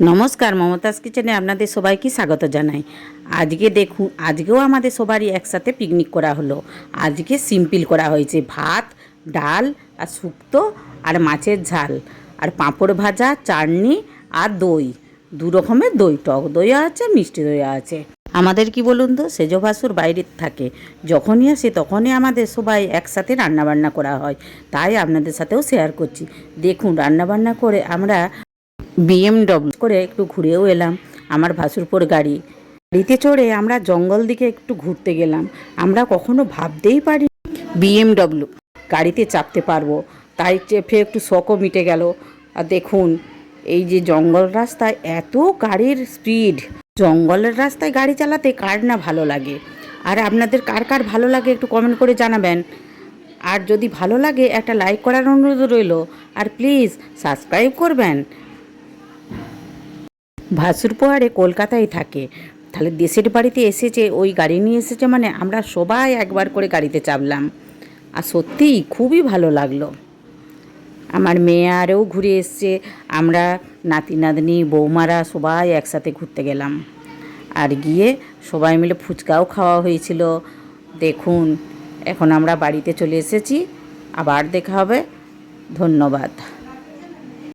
নমস্কার, মমতাজ কিচেনে আপনাদের সবাইকে স্বাগত জানাই। আজকে দেখুন আজকেও আমাদের সবারই একসাথে পিকনিক করা হলো। আজকে সিম্পল করা হয়েছে, ভাত, ডাল, আর শুক্তো, আর মাছের ঝাল। আর পাঁপড় ভাজা, চাটনি, আর দই। দু রকমের দই, টক দই আছে, মিষ্টি দই আছে। আমাদের কি বলুন তো, সেজ ভাসুর বাইরে থাকে। যখনই আসে তখনই আমাদের সবাই একসাথে রান্নাবান্না করা হয়। তাই আপনাদের সাথেও শেয়ার করছি। দেখুন, রান্নাবান্না করে আমরা বিএমডব্লিউ করে একটু ঘুরেও এলাম, আমার ভাসুরপুর গাড়ি। গাড়িতে চড়ে আমরা জঙ্গল দিকে একটু ঘুরতে গেলাম। আমরা কখনো ভাবতেই পারি বিএমডব্লিউ গাড়িতে চাপতে পারব। তাই চেপে একটু শখও মিটে গেল। আর দেখুন, এই যে জঙ্গল রাস্তায় এত গাড়ির স্পিড জঙ্গলের রাস্তায় গাড়ি চালাতে কার না ভালো লাগে? আর আপনাদের কার কার ভালো লাগে একটু কমেন্ট করে জানাবেন। আর যদি ভালো লাগে, একটা লাইক করার অনুরোধ রইল। আর প্লিজ সাবস্ক্রাইব করবেন। ভাসুর পাহাড়ে কলকাতায় থাকে। তাহলে দেশের বাড়িতে এসেছে ওই গাড়ি নিয়ে এসেছে মানে আমরা সবাই একবার করে গাড়িতে চাপলাম। আর সত্যিই খুবই ভালো লাগল। আমার মেয়ে আরও ঘুরে এসছে। আমরা নাতি, নাতনি, বৌমারা সবাই একসাথে ঘুরতে গেলাম। আর গিয়ে সবাই মিলে ফুচকাও খাওয়া হয়েছিল। দেখুন, এখন আমরা বাড়িতে চলে এসেছি। আবার দেখা হবে। ধন্যবাদ।